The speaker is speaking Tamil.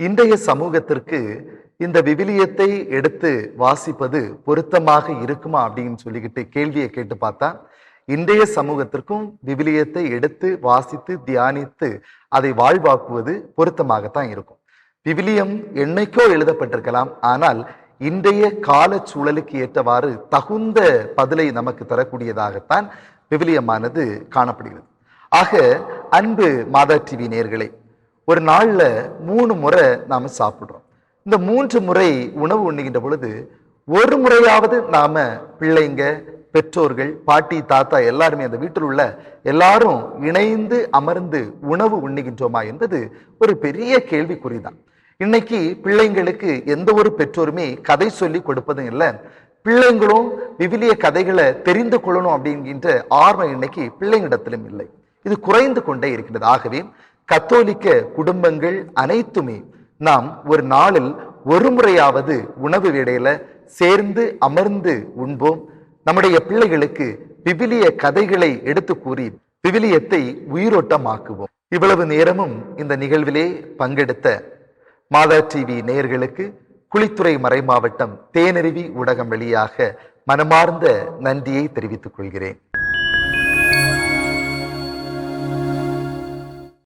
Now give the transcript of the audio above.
இன்றைய சமூகத்திற்கு இந்த விவிலியத்தை எடுத்து வாசிப்பது பொருத்தமாக இருக்குமா அப்படின்னு சொல்லிக்கிட்டு கேள்வியை கேட்டு பார்த்தா இன்றைய சமூகத்திற்கும் விவிலியத்தை எடுத்து வாசித்து தியானித்து அதை வாழ்வாக்குவது பொருத்தமாகத்தான் இருக்கும். விவிலியம் என்னைக்கோ எழுதப்பட்டிருக்கலாம் ஆனால் இன்றைய கால சூழலுக்கு ஏற்றவாறு தகுந்த பதிலை நமக்கு தரக்கூடியதாகத்தான் விவிலியமானது காணப்படுகிறது. ஆக அன்பு மாதா டிவி நேர்களே ஒரு நாளில் மூணு முறை நாம சாப்பிடுறோம். இந்த மூன்று முறை உணவு உண்ணுகின்ற பொழுது ஒரு முறையாவது நாம பிள்ளைங்க பெற்றோர்கள் பாட்டி தாத்தா எல்லாருமே அந்த வீட்டில் உள்ள எல்லாரும் இணைந்து அமர்ந்து உணவு உண்ணுகின்றோமா என்பது ஒரு பெரிய கேள்விக்குறி தான் இன்னைக்கு பிள்ளைங்களுக்கு எந்த ஒரு பெற்றோருமே கதை சொல்லி கொடுப்பதும் இல்லை. பிள்ளைங்களும் விவிலிய கதைகளை தெரிந்து கொள்ளணும் அப்படிங்கின்ற ஆர்வம் இன்னைக்கு பிள்ளைங்களிடத்திலும் இல்லை. இது குறைந்து கொண்டே இருக்கின்றது ஆகவே கத்தோலிக்க குடும்பங்கள் அனைத்துமே நாம் ஒரு நாளில் ஒரு முறையாவது உணவு வேடையில சேர்ந்து அமர்ந்து உண்போம். நம்முடைய பிள்ளைகளுக்கு விவிலிய கதைகளை எடுத்து கூறி பிவிலியத்தை உயிரோட்டமாக்குவோம். இவ்வளவு நேரமும் இந்த நிகழ்விலே பங்கெடுத்த மாதா டிவி நேயர்களுக்கு குளித்துறை மறைமாவட்டம் தேனருவி ஊடகம் வழியாக மனமார்ந்த நன்றியை தெரிவித்துக் கொள்கிறேன்.